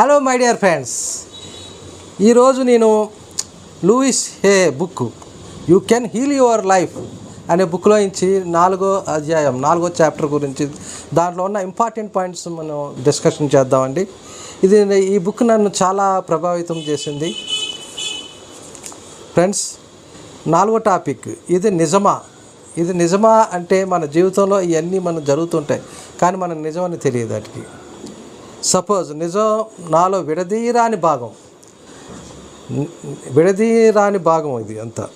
Hello my dear friends ఈరోజు నేను Louise Hay book you can heal your life అనే బుక్లో నుంచి నాలుగో అధ్యాయం నాలుగో చాప్టర్ గురించి దాంట్లో ఉన్న ఇంపార్టెంట్ పాయింట్స్ మనం డిస్కషన్ చేద్దామండి. ఇది ఈ బుక్ నన్ను చాలా ప్రభావితం చేసింది. ఫ్రెండ్స్ నాలుగో టాపిక్ ఇది నిజమా? ఇది నిజమా అంటే మన జీవితంలో ఇవన్నీ మనం జరుగుతుంటాయి కానీ మనకు నిజమని తెలియదు వాటికి. సపోజ్ నిజం నాలో విడదీరాని భాగం. విడదీయరాని భాగం ఇది అంతా.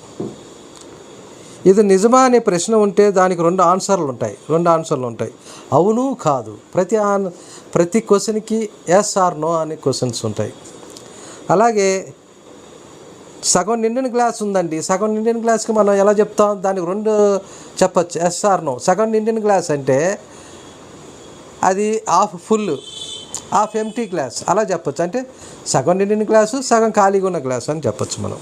ఇది నిజమా అనే ప్రశ్న ఉంటే దానికి రెండు ఆన్సర్లు ఉంటాయి. రెండు ఆన్సర్లు ఉంటాయి. అవును కాదు. ప్రతి ఆన్ ప్రతి క్వశ్చన్కి ఎస్ ఆర్ నో అనే క్వశ్చన్స్ ఉంటాయి. అలాగే సగం నిండిన గ్లాస్ ఉందండి. సగం నిండిన గ్లాస్కి మనం ఎలా చెప్తాం? దానికి రెండు చెప్పచ్చు. ఎస్ ఆర్ నో సగం నిండిన గ్లాస్ అంటే అది half full. Half empty glass. అలా చెప్పొచ్చు. అంటే సగం నిండిన గ్లాసు సగం ఖాళీగా ఉన్న గ్లాసు అని చెప్పొచ్చు మనం.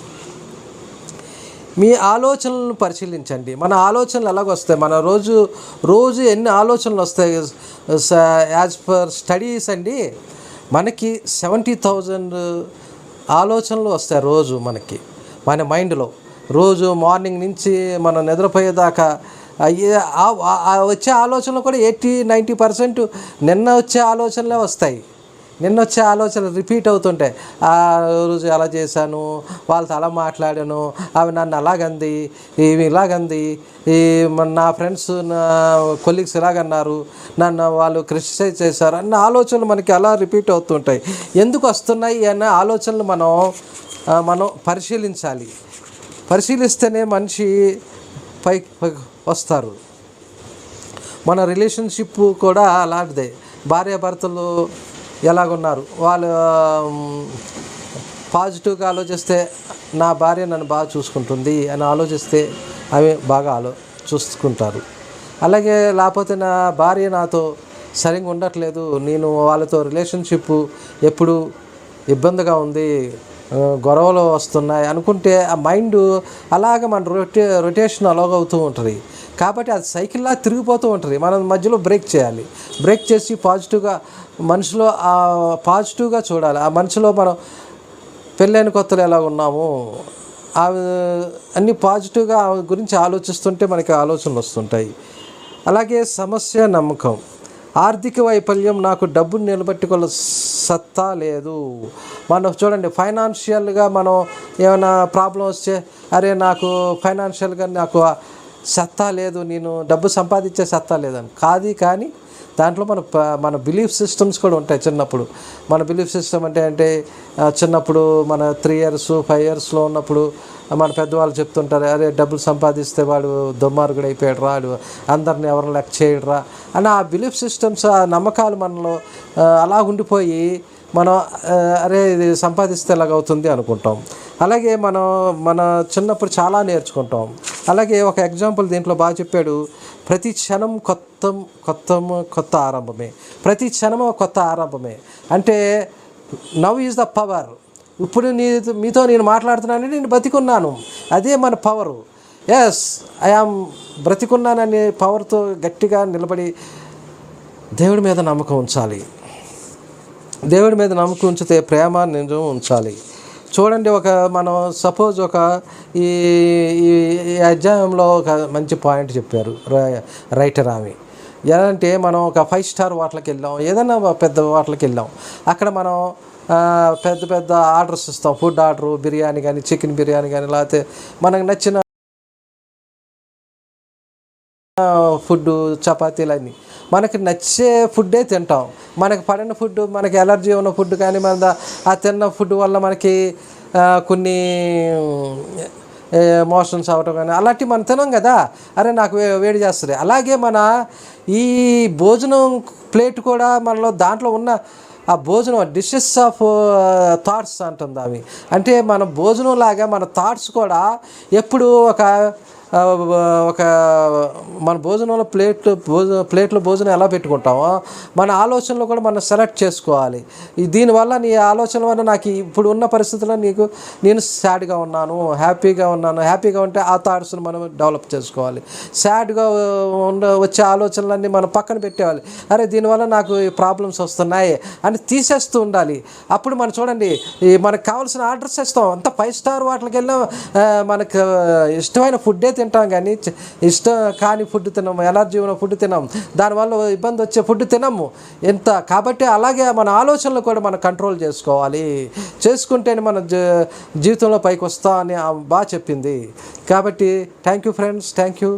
మీ ఆలోచనలను పరిశీలించండి. మన ఆలోచనలు ఎలాగొస్తాయి? మన రోజు రోజు ఎన్ని ఆలోచనలు వస్తాయి? యాజ్ పర్ స్టడీస్ అండి మనకి సెవెంటీ థౌజండ్ ఆలోచనలు వస్తాయి రోజు మనకి. మన మైండ్లో. రోజు మార్నింగ్ నుంచి మనం నిద్రపోయేదాకా వచ్చే ఆలోచనలు కూడా ఎయిటీ నైంటీ పర్సెంట్ నిన్న వచ్చే ఆలోచనలే వస్తాయి. నిన్న వచ్చే ఆలోచనలు రిపీట్ అవుతుంటాయి ఆ రోజు అలా చేశాను వాళ్ళతో అలా మాట్లాడాను అవి నన్ను అలాగంది ఇవి ఇలాగంది ఈ నా ఫ్రెండ్స్ నా కొలీగ్స్ ఇలాగన్నారు నన్ను వాళ్ళు క్రిటిసైజ్ చేశారు అన్న ఆలోచనలు మనకి అలా రిపీట్ అవుతుంటాయి. ఎందుకు వస్తున్నాయి అన్న ఆలోచనలు మనం మనం పరిశీలించాలి. పరిశీలిస్తేనే మనిషి పై పై వస్తారు. మన రిలేషన్షిప్ కూడా అలాంటిదే. భార్యాభర్తలు ఎలాగున్నారు? వాళ్ళు పాజిటివ్గా ఆలోచిస్తే నా భార్య నన్ను బాగా చూసుకుంటుంది అని ఆలోచిస్తే అవి బాగా ఆలో చూసుకుంటారు. అలాగే లేకపోతే నా భార్య నాతో సరిగ్గా ఉండట్లేదు. నేను వాళ్ళతో రిలేషన్షిప్ ఎప్పుడు ఇబ్బందిగా ఉంది. గొడవలు వస్తున్నాయి అనుకుంటే ఆ మైండ్ అలాగ మన రొటే రొటేషన్ అలాగవుతూ ఉంటుంది. కాబట్టి అది సైకిల్లా తిరిగిపోతూ ఉంటుంది. మనం మధ్యలో బ్రేక్ చేయాలి. బ్రేక్ చేసి పాజిటివ్గా మనసులో ఆ పాజిటివ్గా చూడాలి. ఆ మనసులో మనం పెళ్ళైన కొత్తలు ఎలా ఉన్నాము? ఆ అన్ని పాజిటివ్గా ఆమె గురించి ఆలోచిస్తుంటే మనకి ఆలోచనలు వస్తుంటాయి. అలాగే సమస్య నమ్మకం. ఆర్థిక వైఫల్యం నాకు డబ్బును నిలబెట్టుకోగల సత్తా లేదు. మనం చూడండి ఫైనాన్షియల్గా మనం ఏమైనా ప్రాబ్లం వస్తే అరే నాకు ఫైనాన్షియల్గా నాకు సత్తా లేదు నేను డబ్బు సంపాదించే సత్తా లేదని. కాదు కానీ దాంట్లో మన మన బిలీఫ్ సిస్టమ్స్ కూడా ఉంటాయి చిన్నప్పుడు. మన బిలీఫ్ సిస్టమ్ అంటే అంటే చిన్నప్పుడు మన త్రీ ఇయర్స్ ఫైవ్ ఇయర్స్లో ఉన్నప్పుడు మన పెద్దవాళ్ళు చెప్తుంటారు అరే డబ్బులు సంపాదిస్తే వాడు దుర్మార్గుడు అయిపోయాడు రాడు అందరిని ఎవరిని లెక్క చేయడరా అని ఆ బిలీఫ్ సిస్టమ్స్ ఆ నమ్మకాలు మనలో అలా ఉండిపోయి మనం అరే ఇది సంపాదిస్తే ఎలాగవుతుంది అనుకుంటాం. అలాగే మనం మన చిన్నప్పుడు చాలా నేర్చుకుంటాం. అలాగే ఒక ఎగ్జాంపుల్ దీంట్లో బాగా చెప్పాడు. ప్రతి క్షణం కొత్త కొత్త కొత్త ఆరంభమే. ప్రతి క్షణము కొత్త ఆరంభమే. అంటే నవ్ ఈజ్ ద పవర్ ఇప్పుడు నీ మీతో నేను మాట్లాడుతున్నాను నేను బతికున్నాను అదే మన పవరు ఎస్ ఐఆమ్ బ్రతికున్నాననే పవర్తో గట్టిగా నిలబడి దేవుడి మీద నమ్మకం ఉంచాలి. దేవుడి మీద నమ్మకం ఉంచితే ప్రేమ నిజం ఉంచాలి. చూడండి ఒక మనం సపోజ్ ఒక ఈ ఈ అధ్యాయంలో ఒక మంచి పాయింట్ చెప్పారు రైటర్ ఆమె. ఎలా అంటే మనం ఒక ఫైవ్ స్టార్ హోటల్కి వెళ్ళాం ఏదైనా పెద్ద హోటల్కి వెళ్ళాం. అక్కడ మనం పెద్ద పెద్ద ఆర్డర్స్ ఇస్తాం ఫుడ్ ఆర్డర్ బిర్యానీ కానీ చికెన్ బిర్యానీ కానీ లేకపోతే మనకు నచ్చిన ఫుడ్ చపాతీలు అన్నీ. మనకి నచ్చే ఫుడ్డే తింటాం. మనకి పడిన ఫుడ్ మనకి ఎలర్జీ ఉన్న ఫుడ్ కానీ మన ఆ తిన్న ఫుడ్ వల్ల మనకి కొన్ని మోషన్స్ అవ్వటం కానీ అలాంటివి మనం తినం కదా. అరే నాకు వేడి చేస్తుంది. అలాగే మన ఈ భోజనం ప్లేట్ కూడా మనలో దాంట్లో ఉన్న ఆ భోజనం డిషెస్ ఆఫ్ థాట్స్ అంటుంది అవి. అంటే మన భోజనం లాగా మన థాట్స్ కూడా ఎప్పుడు ఒక ఒక మన భోజనంలో ప్లేట్ భోజన ప్లేట్లో భోజనం ఎలా పెట్టుకుంటామో మన ఆలోచనలు కూడా మనం సెలెక్ట్ చేసుకోవాలి. దీనివల్ల నీ ఆలోచన వల్ల నాకు ఇప్పుడు ఉన్న పరిస్థితుల్లో నీకు నేను సాడ్గా ఉన్నాను హ్యాపీగా ఉన్నాను. హ్యాపీగా ఉంటే ఆ థాట్స్ని మనం డెవలప్ చేసుకోవాలి. సాడ్గా ఉండ వచ్చే ఆలోచనలన్నీ మనం పక్కన పెట్టేవాలి అరే దీనివల్ల నాకు ప్రాబ్లమ్స్ వస్తున్నాయి అని తీసేస్తూ ఉండాలి. అప్పుడు మనం చూడండి ఈ మనకు కావాల్సిన ఆర్డర్స్ ఇస్తాం. అంత ఫైవ్ స్టార్ వాటికి వెళ్ళినా మనకు ఇష్టమైన ఫుడ్డే తింటాం కానీ ఇష్టం కాని ఫుడ్ తినము ఎలర్జీ ఉన్న ఫుడ్ తినము. దానివల్ల ఇబ్బంది వచ్చే ఫుడ్ తినము. ఎంత కాబట్టి అలాగే మన ఆలోచనలు కూడా మనం కంట్రోల్ చేసుకోవాలి. చేసుకుంటేనే మన జీవితంలో పైకి వస్తా అని బాగా చెప్పింది. కాబట్టి thank you friends thank you